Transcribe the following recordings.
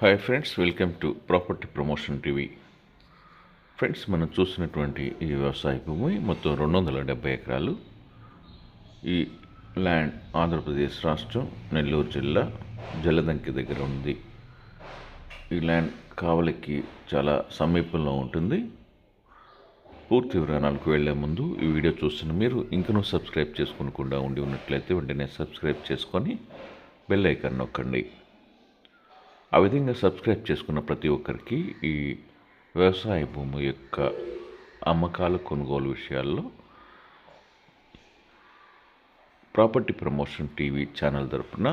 Hi friends welcome to property promotion TV friends మనం చూసినటువంటి ఈ వ్యవసాయ భూమి మొత్తం రెండు వందల డెబ్బై ఎకరాలు. ఈ ల్యాండ్ ఆంధ్రప్రదేశ్ రాష్ట్రం నెల్లూరు జిల్లా జలదంకి దగ్గర ఉంది. ఈ ల్యాండ్ కావలికి చాలా సమీపంలో ఉంటుంది. పూర్తి వివరణాలకు వెళ్ళే ముందు ఈ వీడియో చూస్తున్న మీరు ఇంకనూ సబ్స్క్రైబ్ చేసుకోకుండా ఉండి ఉన్నట్లయితే వెంటనే సబ్స్క్రైబ్ చేసుకొని బెల్ ఐకాన్ నొక్కండి. ఆ విధంగా సబ్స్క్రైబ్ చేసుకున్న ప్రతి ఒక్కరికి ఈ వ్యవసాయ భూమి యొక్క అమ్మకాల కొనుగోలు విషయాల్లో ప్రాపర్టీ ప్రమోషన్ టీవీ ఛానల్ తరఫున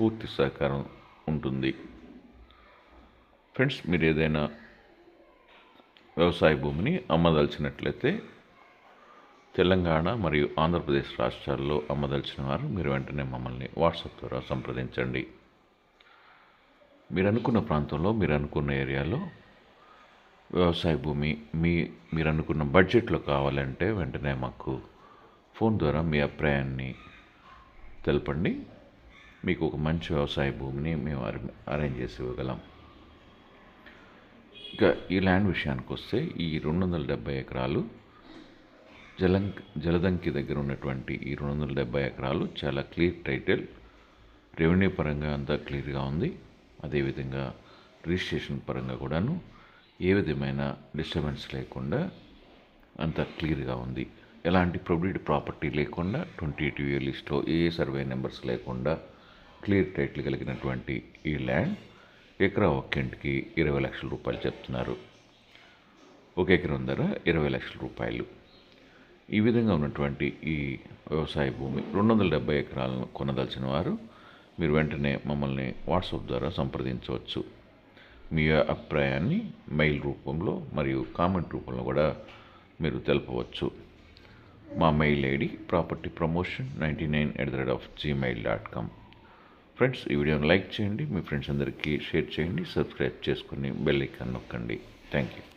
పూర్తి సహకారం ఉంటుంది. ఫ్రెండ్స్ మీరు ఏదైనా వ్యవసాయ భూమిని అమ్మదలిచినట్లయితే తెలంగాణ మరియు ఆంధ్రప్రదేశ్ రాష్ట్రాల్లో అమ్మదలిచిన వారు మీరు వెంటనే మమ్మల్ని వాట్సాప్ ద్వారా సంప్రదించండి. మీరు అనుకున్న ప్రాంతంలో మీరు అనుకున్న ఏరియాలో వ్యవసాయ భూమి మీ మీరు అనుకున్న బడ్జెట్లో కావాలంటే వెంటనే మాకు ఫోన్ ద్వారా మీ అభిప్రాయాన్ని తెలపండి. మీకు ఒక మంచి వ్యవసాయ భూమిని మేము అరేంజ్ చేసి ఇవ్వగలం. ఇక ఈ ల్యాండ్ విషయానికి వస్తే ఈ రెండు వందల డెబ్బై ఎకరాలు జలంక్ జలదంకి దగ్గర ఉన్నటువంటి ఈ రెండు వందల డెబ్బై ఎకరాలు చాలా క్లియర్ టైటిల్. రెవెన్యూ పరంగా అంతా క్లియర్గా ఉంది. అదేవిధంగా రిజిస్ట్రేషన్ పరంగా కూడాను ఏ విధమైన డిస్టర్బెన్స్ లేకుండా అంత క్లియర్గా ఉంది. ఎలాంటి ప్రొబ్లిడ్ ప్రాపర్టీ లేకుండా ట్వంటీ ఎయిట్ ఇయర్ లిస్ట్లో ఏ సర్వే నెంబర్స్ లేకుండా క్లియర్ టైటిల్ కలిగినటువంటి ఈ ల్యాండ్ ఎకరా ఒక్కింటికి ఇరవై లక్షల రూపాయలు చెప్తున్నారు. ఒక ఎకరం ధర ఇరవై లక్షల రూపాయలు. ఈ విధంగా ఉన్నటువంటి ఈ వ్యవసాయ భూమి రెండు వందల డెబ్బై ఎకరాలను కొనదలిచిన వారు మీరు వెంటనే మమ్మల్ని వాట్సాప్ ద్వారా సంప్రదించవచ్చు. మీ అభిప్రాయాన్ని మెయిల్ రూపంలో మరియు కామెంట్ రూపంలో కూడా మీరు తెలపవచ్చు. మా mail ID property promotion ninety nine at the rate of Gmail dot com. Friends ఈ వీడియోని లైక్ చేయండి మీ ఫ్రెండ్స్ అందరికీ షేర్ చేయండి సబ్స్క్రైబ్ చేసుకుని బెల్ ఐకాన్ నొక్కండి. Thank you.